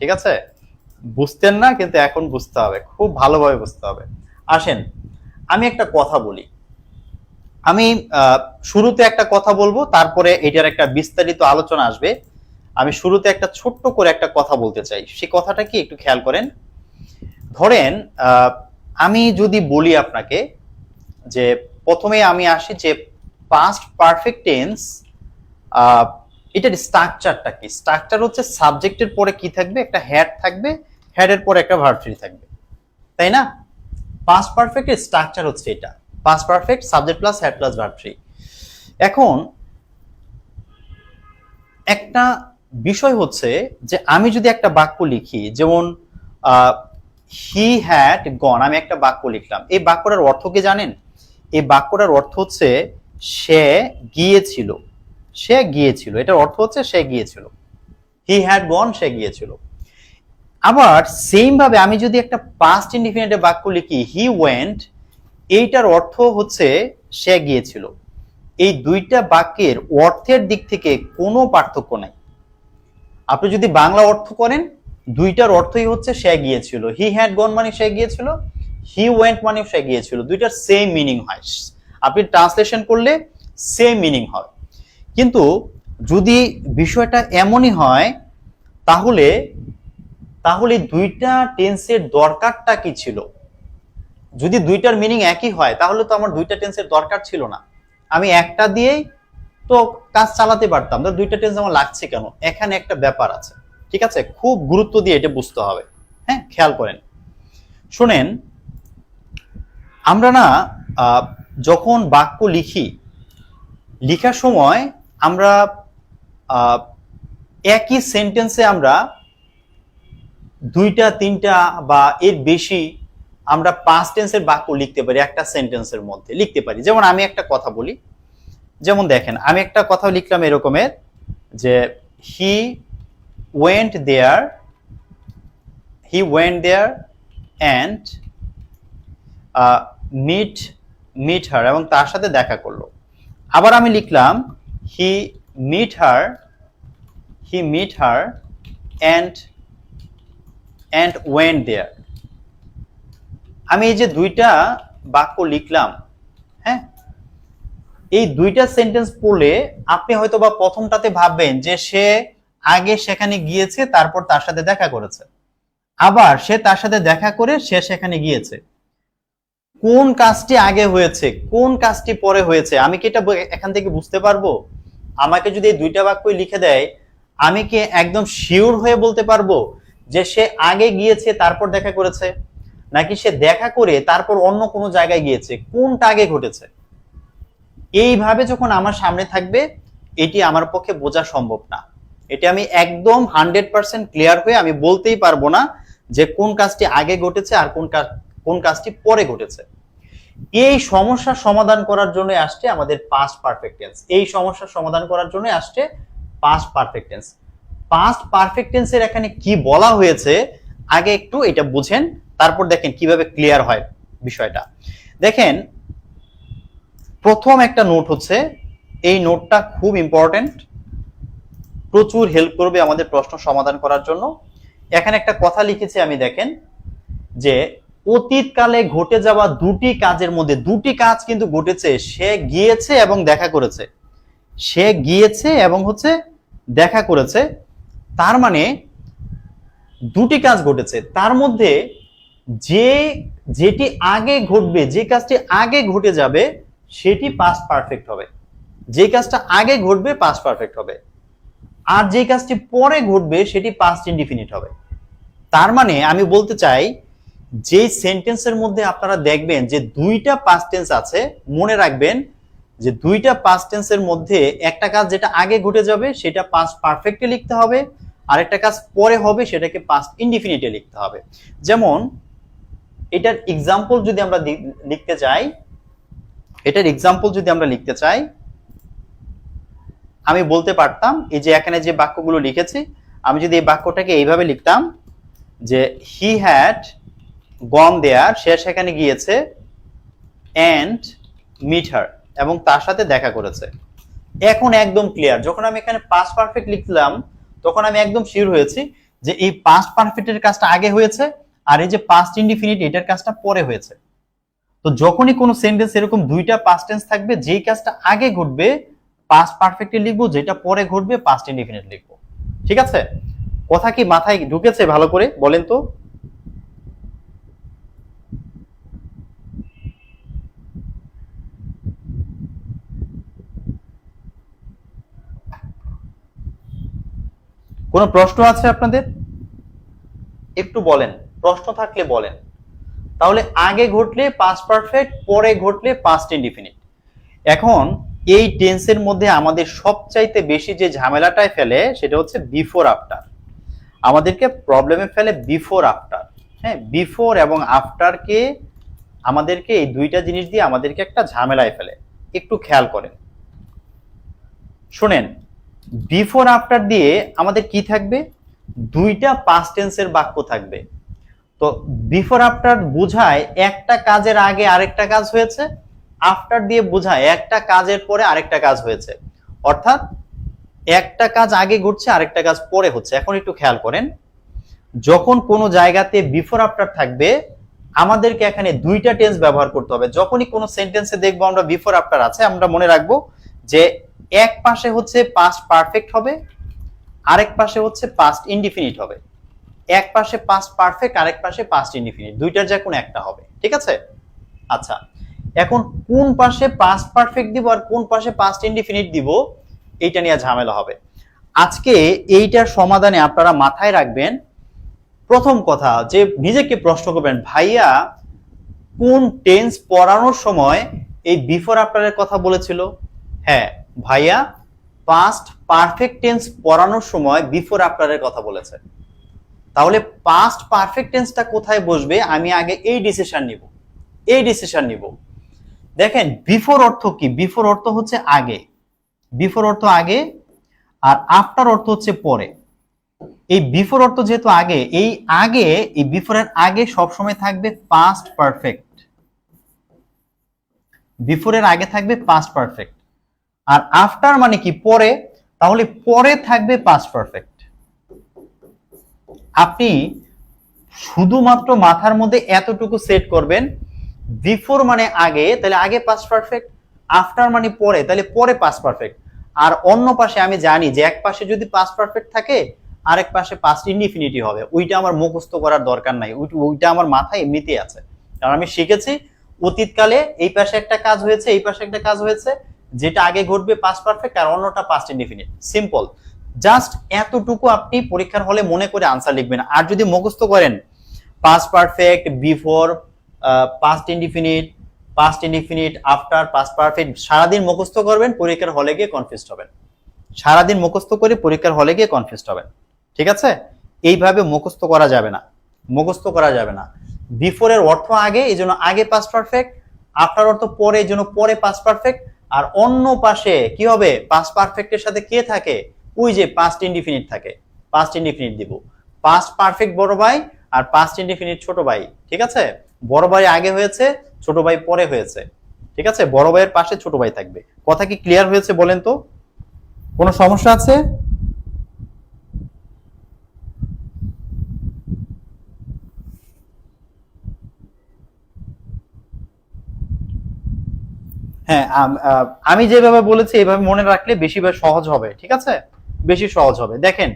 ঠিক আছে? বুঝতেন না, কিন্তু এখন বুঝতে হবে, খুব ভালোভাবে বুঝতে হবে। আসেন, আমি একটা কথা বলি। আমি শুরুতে একটা কথা বলব, তারপরে এটার একটা বিস্তারিত আলোচনা আসবে। আমি শুরুতে একটা ছোট্ট করে একটা কথা বলতে চাই। সেই কথাটা কি একটু খেয়াল করেন? ধরেন আমি যদি বলি আপনাকে যে, প্রথমে আমি আসি যে পাস্ট পারফেক্ট টেন্স এটার স্ট্রাকচারটা কি? স্ট্রাকচার হচ্ছে সাবজেক্টের পরে কি থাকবে? একটা হ্যাড থাকবে হ্যাডের পরে একটা ভার্ব থাকবে। তাই না? পাস্ট পারফেক্টের স্ট্রাকচার হচ্ছে এটা। Past perfect subject plus had plus verb three এখন, একটা বিষয় হচ্ছে যে আমি যদি একটা বাক্য লিখি, যেমন হি হ্যাড গন আমি একটা বাক্য লিখলাম। এই বাক্যটার অর্থ কি জানেন? এই বাক্যটার অর্থ হচ্ছে সে গিয়েছিল। সে গিয়েছিল, এটার অর্থ হচ্ছে সে গিয়েছিল। হি হ্যাড গন সে গিয়েছিল। আবার সেম ভাবে আমি যদি একটা পাস্ট ইনডিফিনিটে বাক্য লিখি হি ওয়েন্ট এইটার অর্থ হচ্ছে সে গিয়েছিল। এই দুইটা বাক্যের অর্থের দিক থেকে কোনো পার্থক্য নাই। আপনি যদি বাংলা অর্থ করেন, দুইটার অর্থই হচ্ছে সে গিয়েছিল। হি হ্যাড গন মানে সে গিয়েছিল হি ওয়েন্ট মানে সে গিয়েছিল। দুইটার সেম মিনিং হয়। আপনি ট্রান্সলেশন করলে সেম মিনিং হয়। কিন্তু যদি বিষয়টা এমনই হয়, তাহলে তাহলে দুইটা টেন্সের দরকারটা কি ছিল? যদি দুইটার মিনিং একই হয়, তাহলে তো আমার দুইটা টেন্সের দরকার ছিল না। আমি একটা দিয়েই তো কাজ চালাতে পারতাম। তো দুইটা টেন্স আমার লাগছে কেন? এখানে একটা ব্যাপার আছে। ঠিক আছে? খুব গুরুত্ব দিয়ে এটা বুঝতে হবে। হ্যাঁ? খেয়াল করেন। শুনেন, আমরা না যখন বাক্য লিখি, লিখার সময় আমরা একই সেন্টেন্সে আমরা দুইটা, তিনটা বা এর বেশি আমরা পাঁচ টেন্সের বাক্য লিখতে পারি, একটা সেন্টেন্সের মধ্যে লিখতে পারি। যেমন আমি একটা কথা বলি। যেমন দেখেন, আমি একটা কথা লিখলাম এরকমের যে he went there he went there and meet meet her এবং তার সাথে দেখা করল। আবার আমি লিখলাম he meet her he meet her and and went there আমি এই যে দুইটা বাক্য লিখলাম হ্যাঁ? এই দুইটা সেন্টেন্স পড়লে আপনি হয়তো বা প্রথমটাতে ভাববেন যে সে আগে সেখানে গিয়েছে, তারপর তার সাথে দেখা করেছে। আবার সে তার সাথে দেখা করে সে সেখানে গিয়েছে। কোন কাজটি আগে হয়েছে, কোন কাজটি পরে হয়েছে, আমি কি এটা এখান থেকে বুঝতে পারব? আমাকে যদি এই দুইটা বাক্যই লিখে দেয়, আমি কি একদম শিওর হয়ে বলতে পারব যে সে আগে গিয়েছে, তারপর দেখা করেছে? নাকি সে দেখা করে তারপর অন্য কোনো জায়গায় গিয়েছে? কোনটা আগে ঘটেছে? এইভাবে যখন আমার সামনে থাকবে, এটি আমার পক্ষে বোঝা সম্ভব না। এটি আমি একদম হান্ড্রেড পার্সেন্ট ক্লিয়ার হয়ে আমি বলতেই পারব না যে কোন কাজটি আগে ঘটেছে আর কোন কাজ, কোন কাজটি পরে ঘটেছে। এই সমস্যার সমাধান করার জন্য আসছে আমাদের পাস্ট পারফেক্ট টেন্স এই সমস্যার সমাধান করার জন্য আসছে past perfect tense past perfect এখানে কি বলা হয়েছে, আগে একটু এটা বুঝেন, তারপর দেখেন কীভাবে ক্লিয়ার হয় বিষয়টা। দেখেন, প্রথম একটা নোট হচ্ছে, এই নোটটা খুব ইম্পর্টেন্ট প্রচুর হেল্প করবে আমাদের প্রশ্ন সমাধান করার জন্য। এখানে একটা কথা লিখেছি আমি দেখেন, যে অতীতকালে ঘটে যাওয়া দুটি কাজের মধ্যে, দুটি কাজ কিন্তু ঘটেছে। সে গিয়েছে এবং দেখা করেছে। সে গিয়েছে এবং হচ্ছে দেখা করেছে। তার মানে দুটি কাজ ঘটেছে। তার মধ্যে যে, যেটি আগে ঘটবে, যে কাজটি আগে ঘটে যাবে, সেটি পাস্ট পারফেক্ট হবে। যে কাজটা আগে ঘটবে পাস্ট পারফেক্ট হবে। আর যে কাজটি পরে ঘটবে, সেটি পাস্ট ইনডিফিনিট হবে। তার মানে আমি বলতে চাই যে সেন্টেন্সের মধ্যে আপনারা দেখবেন যে দুইটা পাস্ট টেন্স আছে, মনে রাখবেন যে দুইটা পাস্ট টেন্সের মধ্যে একটা কাজ যেটা আগে ঘটে যাবে, সেটা পাস্ট পারফেক্টে লিখতে হবে, আর একটা কাজ পরে হবে, সেটাকে পাস্ট ইনডিফিনিটে লিখতে হবে। যেমন, এটার এক্সাম্পল যদি আমরা লিখতে চাই, এটার এক্সাম্পল যদি আমরা লিখতে চাই, আমি বলতে পারতাম, এই যে এখানে যে বাক্যগুলো লিখেছি, আমি যদি এই বাক্যটাকে এইভাবে লিখতাম যে হি হ্যাড গন দেয়ার সে সেখানে গিয়েছে অ্যান্ড মিট হার এবং তার সাথে দেখা করেছে। এখন একদম ক্লিয়ার যখন আমি এখানে পাস পারফেক্ট লিখলাম, তখন আমি একদম শিওর হয়েছি যে এই পাস্ট পারফেক্টের কাজটা আগে হয়েছে আর এই যে পাস্ট ইনডিফিনিট এটার কাজটা পরে হয়েছে। তো যখনই কোনো সেন্টেন্স এরকম দুইটা পাস্ট টেন্স থাকবে, যেই কাজটা আগে ঘটবে পাস্ট পারফেক্টে লিখব, যেটা পরে ঘটবে পাস্ট ইনডিফিনিট লিখব। ঠিক আছে? কথা কি মাথায় ঢুকেছে ভালো করে? বলেন তো। কোনো প্রশ্ন আছে আপনাদের? একটু বলেন, প্রশ্ন থাকলে বলেন। তাহলে আগে ঘটলে পাস্ট পারফেক্ট পরে ঘটলে পাস্ট ইনডিফিনিট এখন এই টেন্সের মধ্যে আমাদের সবচাইতে বেশি যে ঝামেলাটায় ফেলে, সেটা হচ্ছে বিফোর আফটার আমাদেরকে প্রবলেমে ফেলে বিফোর আফটার হ্যাঁ বিফোর এবং আফটারকে আমাদেরকে এই দুইটা জিনিস দিয়ে আমাদেরকে একটা ঝামেলায় ফেলে। একটু খেয়াল করেন। শোনেন বিফোর আফটার দিয়ে আমাদের কি থাকবে? দুইটা পাস্ট টেন্সের বাক্য থাকবে। তো বিফোর আফটার বোঝায় একটা কাজের আগে আরেকটা কাজ হয়েছে আফটার দিয়ে বোঝায় একটা কাজের পরে আরেকটা কাজ হয়েছে। অর্থাৎ একটা কাজ আগে ঘটছে আরেকটা কাজ পরে হচ্ছে। এখন একটু খেয়াল করেন, যখন কোনো জায়গাতে বিফোর আফটার থাকবে, আমাদেরকে এখানে দুইটা টেন্স ব্যবহার করতে হবে। যখনই কোনো সেন্টেন্সে দেখব আমরা বিফোর আফটার আছে, আমরা মনে রাখব যে এক পাশে হচ্ছে পাস্ট পারফেক্ট হবে, আরেক পাশে হচ্ছে পাস্ট ইনডিফিনিট হবে। এক পাশে পাস্ট পারফেক্ট আরেক পাশে পাস্ট ইনডিফিনিট দুইটার যে কোনো একটা হবে, ঠিক আছে? আচ্ছা এখন কোন পাশে পাস্ট পারফেক্ট দিব আর কোন পাশে পাস্ট ইনডিফিনিট দিব, এইটা নিয়ে ঝামেলা হবে। আজকে এইটার সমাধানে আপনারা মাথায় রাখবেন, প্রথম কথা যে নিজেকে প্রশ্ন করবেন, ভাইয়া, কোন টেন্স পড়ানোর সময় এই বিফোর আফটারের কথা বলেছিল? হ্যাঁ ভাইয়া পাস্ট পারফেক্ট টেন্স পড়ানোর সময় বিফোর আফটারের কথা বলেছে। তাহলে পাস্ট পারফেক্ট টেন্সটা কোথায় বসবে? আমি আগে এই ডিসিশন নিব। এই ডিসিশন নিব। দেখেন বিফোর অর্থ কি? বিফোর অর্থ হচ্ছে আগে। বিফোর অর্থ আগে, আর আফটার অর্থ হচ্ছে পরে। এই বিফোর অর্থ যেহেতু আগে, এই আগে, এই বিফোরের আগে সবসময় থাকবে পাস্ট পারফেক্ট বিফোরের আগে থাকবে পাস্ট পারফেক্ট আর আফটার মানে কি? পরে? তাহলে পরে থাকবে পাস্ট পারফেক্ট আপনি শুধুমাত্র মাথার মধ্যে এতটুকু সেট করবেন বিফোর মানে আগে, তাহলে আগে পাস্ট পারফেক্ট আফটার মানে পরে, তাহলে পরে পাস্ট পারফেক্ট আর অন্য পাশে আমি জানি যে এক পাশে যদি পাস্ট পারফেক্ট থাকে, আরেক পাশে পাস্ট ইনডিফিনিটি হবে। ওইটা আমার মুখস্থ করার দরকার নাই। ওই- ওইটা আমার মাথায় এমনিতেই আছে। কারণ আমি শিখেছি, অতীতকালে এই পাশে একটা কাজ হয়েছে, এই পাশে একটা কাজ হয়েছে যেটা আগে ঘটবে পাস্ট পারফেক্ট আর অন্যটা পাস্ট ইনডিফিনিট সিম্পল জাস্ট এতটুকু আপনি পরীক্ষার হলে মনে করে আনসার লিখবেন। আর যদি মুখস্থ করেন past perfect before past indefinite past indefinite after past perfect সারাদিন মুখস্থ করবেন, পরীক্ষার হলে গিয়ে কনফিউজ হবেন। সারাদিন মুখস্থ করে পরীক্ষার হলে গিয়ে কনফিউজ হবেন। ঠিক আছে? এইভাবে মুখস্থ করা যাবে না। মুখস্থ করা যাবে না। বিফোরের অর্থ আগে, এই জন্য আগে পাস্ট পারফেক্ট আফটার অর্থ পরে, এই জন্য পরে পাস্ট পারফেক্ট আর অন্য পাশে কি হবে? পাস্ট পারফেক্টের সাথে কে থাকে? ওই যে পাস্ট ইনডিফিনিট থাকে। পাস্ট ইনডিফিনিট দিব। পাস্ট পারফেক্ট বড় ভাই আর পাস্ট ইনডিফিনিট ছোট ভাই, ঠিক আছে? বড় ভাই আগে হয়েছে, ছোট ভাই পরে হয়েছে, ঠিক আছে? বড় ভাইয়ের পাশে ছোট ভাই থাকবে। কথা কি ক্লিয়ার হয়েছে বলেন তো? কোনো সমস্যা আছে? হ্যাঁ আমি যেভাবে বলেছি এইভাবে মনে রাখলে বেশি সহজ হবে, ঠিক আছে? বেশি সহজ হবে। দেখেন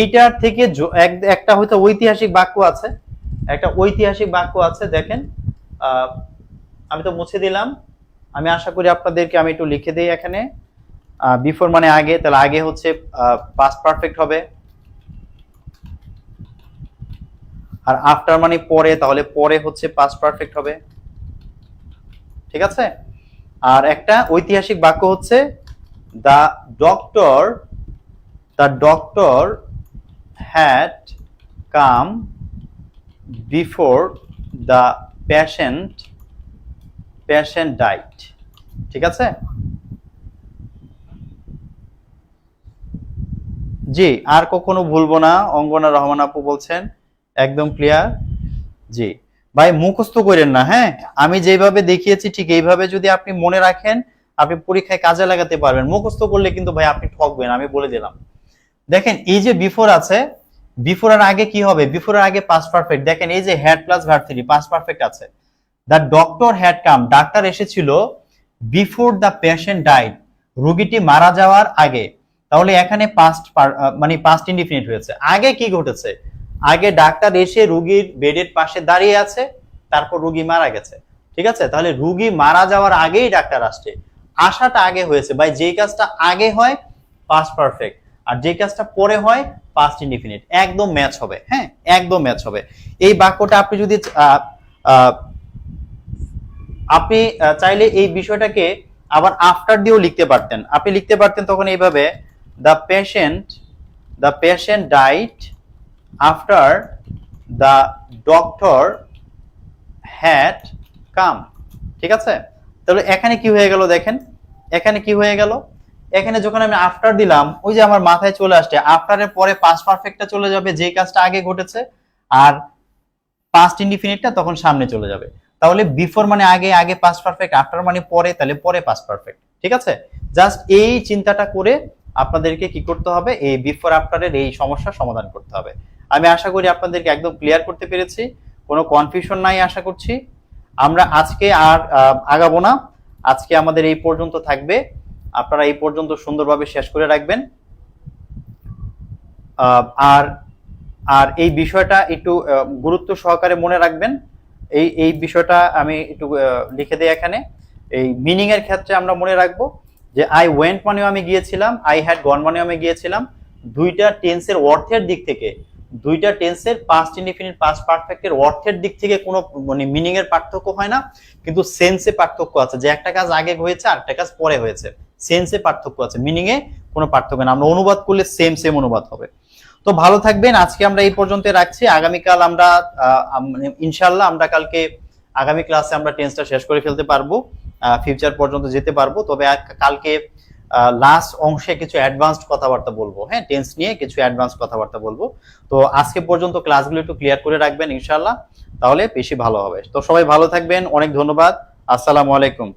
এইটার থেকে একটা হয়তো ঐতিহাসিক বাক্য আছে, একটা ঐতিহাসিক বাক্য আছে, দেখেন আমি তো মুছে দিলাম। আমি আশা করি আপনাদেরকে আমি একটু লিখে দিই এখানে। বিফোর মানে আগে, তাহলে আগে হচ্ছে পাস্ট পারফেক্ট হবে। আর আফটার মানে পরে, তাহলে পরে হচ্ছে পাস্ট পারফেক্ট হবে। ঠিক আছে? আর একটা ঐতিহাসিক বাক্য হচ্ছে the doctor the doctor had come before the patient patient died ঠিক আছে? জি, আর কখনো ভুলবো না। অঙ্গনা রহমান আপু বলছেন, একদম ক্লিয়ার জি। ভাই মুখস্থ করেন না হ্যাঁ? আমি যেভাবে দেখিয়েছি ঠিক এইভাবে যদি আপনি মনে রাখেন, আপনি পরীক্ষায় কাজে লাগাতে পারবেন। মুখস্থ করলে কিন্তু ভাই আপনি ঠকবেন, আমি বলে দিলাম। দেখেন, এই যে বিফোর আছে বিফোর আর আগে কি হবে? বিফোর আর আগে পাস্ট পারফেক্ট দেখেন, এই যে had plus verb three past perfect আছে। দ্য ডক্টর হ্যাড কাম ডাক্তার এসেছিল বিফোর দ্য পেশেন্ট ডাইড রোগীটি মারা যাওয়ার আগে। তাহলে এখানে পাস্ট মানে পাস্ট ইনডিফিনিট হয়েছে। আগে কি ঘটেছে? আগে ডাক্তার এসে রুগীর বেডের পাশে দাঁড়িয়ে আছে, তারপর রুগী মারা গেছে। ঠিক আছে? তাহলে রুগী মারা যাওয়ার আগেই ডাক্তার আসছে। আসাটা আগে হয়েছে ভাই যেই কাজটা আগে হয় পাস্ট পারফেক্ট আর যে কাজটা পরে হয় পাস্ট ইনডিফিনিট একদম ম্যাচ হবে হ্যাঁ? একদম ম্যাচ হবে। এই বাক্যটা আপনি যদি আপনি চাইলে এই বিষয়টাকে আবার আফটার দিয়েও লিখতে পারতেন। আপনি লিখতে পারতেন তখন এইভাবে the patient the patient died after the doctor had come ঠিক আছে? তাহলে এখানে কি হয়ে গেল দেখেন? এখানে কি হয়ে গেল? এখানে যখন আমি আফটার দিলাম, ওই যে আমার মাথায় চলে আসছে আফটারের পরে পাস্ট পারফেক্টটা চলে যাবে যে কাজটা আগে ঘটেছে, আর পাস্ট ইনডিফিনিটটা তখন সামনে চলে যাবে। তাহলে বিফোর মানে আগে আগে পাস্ট পারফেক্ট আফটার মানে পরে, তাহলে পরে পাস্ট পারফেক্ট ঠিক আছে? জাস্ট এই চিন্তাটা করে আপনাদেরকে কি করতে হবে? এই বিফোর আফটারের এই সমস্যার সমাধান করতে হবে। আমি আশা করি আপনাদেরকে একদম ক্লিয়ার করতে পেরেছি। কোনো কনফিউশন নাই আশা করছি। আমরা আজকে আর আগাবো না। আজকে আমাদের এই পর্যন্ত থাকবে। আপনারা এই পর্যন্ত সুন্দরভাবে শেষ করে রাখবেন। আর আর এই বিষয়টা একটু গুরুত্ব সহকারে মনে রাখবেন। এই এই বিষয়টা আমি একটু লিখে দিই এখানে। এই মিনিং এর ক্ষেত্রে আমরা মনে রাখব যে আই ওয়েন্ট মানেও আমি গিয়েছিলাম। আই হ্যাড গন মানেও আমি গিয়েছিলাম। দুইটা টেন্সের অর্থের দিক থেকে দুইটা টেন্সের পাস্ট ইনডিফিনিট পাস্ট পারফেক্টের অর্থের দিক থেকে কোনো মানে মিনিং এর পার্থক্য হয় না, কিন্তু সেন্সে পার্থক্য আছে। যে একটা কাজ আগে হয়েছে আর একটা কাজ পরে হয়েছে। সেন্সে পার্থক্য আছে মিনিং এ কোনো পার্থক্য না। আমরা অনুবাদ করলে সেম সেম অনুবাদ হবে। তো ভালো থাকবেন। আজকে আমরা এই পর্যন্ত রাখছি। আগামীকাল আমরা মানে ইনশাল্লাহ আমরা কালকে আগামী ক্লাসে আমরা টেন্সটা শেষ করে ফেলতে পারব। ফিউচার পর্যন্ত যেতে পারব। তবে কালকে লাস্ট অংশে কিছু অ্যাডভান্সড কথাবার্তা বলব। হ্যাঁ টেন্স নিয়ে কিছু অ্যাডভান্স কথাবার্তা বলব। তো আজকে পর্যন্ত ক্লাসগুলো একটু ক্লিয়ার করে রাখবেন ইনশাল্লাহ তাহলে বেশি ভালো হবে। তো সবাই ভালো থাকবেন। অনেক ধন্যবাদ। আসসালামু আলাইকুম।